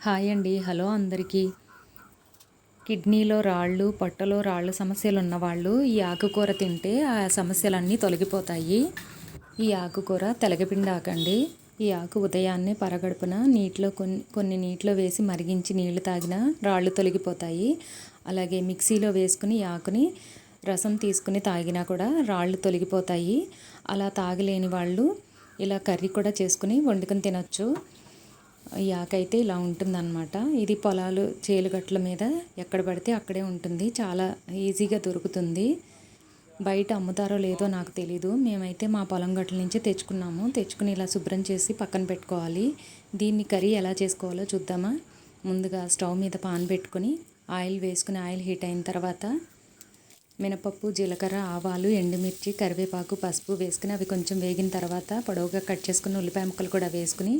Hi అండి. Hello అందరికీ. కిడ్నీలో రాళ్ళు పొట్టలో రాళ్ళు సమస్యలు ఉన్నవాళ్ళు ఈ ఆకుకూర తింటే ఆ సమస్యలన్నీ తొలగిపోతాయి. ఈ ఆకుకూర తెలగపిండాకండి. ఈ ఆకు ఉదయాన్నే పరగడుపున నీటిలో కొన్ని కొన్ని నీటిలో వేసి మరిగించి నీళ్ళు తాగిన రాళ్ళు తొలగిపోతాయి. అలాగే మిక్సీలో వేసుకుని ఈ ఆకుని రసం తీసుకుని తాగినా కూడా రాళ్ళు తొలగిపోతాయి. అలా తాగలేని వాళ్ళు ఇలా కర్రీ కూడా చేసుకుని వండుకొని తినొచ్చు. ఈ ఆకైతే ఇలా ఉంటుందన్నమాట. ఇది పొలాలు చేలుగట్ల మీద ఎక్కడ పడితే అక్కడే ఉంటుంది. చాలా ఈజీగా దొరుకుతుంది. బయట అమ్ముతారో లేదో నాకు తెలీదు. మేమైతే మా పొలం గట్ల నుంచి తెచ్చుకున్నాము. తెచ్చుకుని ఇలా శుభ్రం చేసి పక్కన పెట్టుకోవాలి. దీన్ని కర్రీ ఎలా చేసుకోవాలో చూద్దామా? ముందుగా స్టవ్ మీద పాన్ పెట్టుకుని ఆయిల్ వేసుకుని ఆయిల్ హీట్ అయిన తర్వాత మినపప్పు జీలకర్ర ఆవాలు ఎండుమిర్చి కరివేపాకు పసుపు వేసుకుని అవి కొంచెం వేగిన తర్వాత పొడవుగా కట్ చేసుకుని ఉల్లిపాయ ముక్కలు కూడా వేసుకుని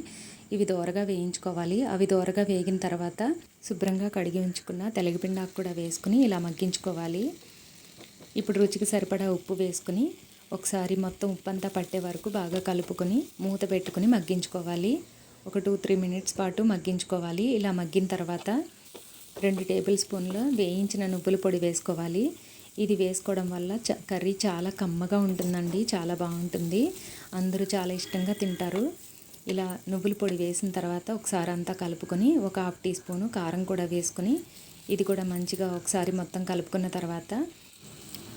ఇవి దోరగా వేయించుకోవాలి. అవి దోరగా వేగిన తర్వాత శుభ్రంగా కడిగి ఉంచుకున్న తెలగపిండాకు కూడా వేసుకుని ఇలా మగ్గించుకోవాలి. ఇప్పుడు రుచికి సరిపడా ఉప్పు వేసుకుని ఒకసారి మొత్తం ఉప్పు అంతా పట్టే వరకు బాగా కలుపుకొని మూత పెట్టుకుని మగ్గించుకోవాలి. ఒక టూ త్రీ మినిట్స్ పాటు మగ్గించుకోవాలి. ఇలా మగ్గిన తర్వాత రెండు టేబుల్ స్పూన్లు వేయించిన నువ్వుల పొడి వేసుకోవాలి. ఇది వేసుకోవడం వల్ల చ కర్రీ చాలా కమ్మగా ఉంటుందండి చాలా బాగుంటుంది. అందరూ చాలా ఇష్టంగా తింటారు. ఇలా నువ్వుల పొడి వేసిన తర్వాత ఒకసారి అంతా కలుపుకొని ఒక హాఫ్ టీ స్పూను కారం కూడా వేసుకుని ఇది కూడా మంచిగా ఒకసారి మొత్తం కలుపుకున్న తర్వాత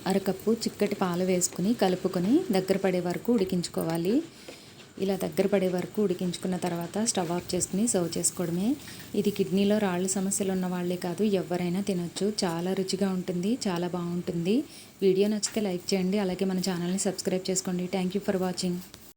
అరకప్పు చిక్కటి పాలు వేసుకుని కలుపుకొని దగ్గర పడే వరకు ఉడికించుకోవాలి. ఇలా దగ్గర పడే వరకు ఉడికించుకున్న తర్వాత స్టవ్ ఆఫ్ చేసుకుని సర్వ్ చేసుకోవడమే. ఇది కిడ్నీలో రాళ్ళ సమస్యలు ఉన్న వాళ్ళే కాదు ఎవరైనా తినొచ్చు. చాలా రుచిగా ఉంటుంది చాలా బాగుంటుంది. వీడియో నచ్చితే లైక్ చేయండి అలాగే మన ఛానల్ని సబ్స్క్రైబ్ చేసుకోండి. Thank you for watching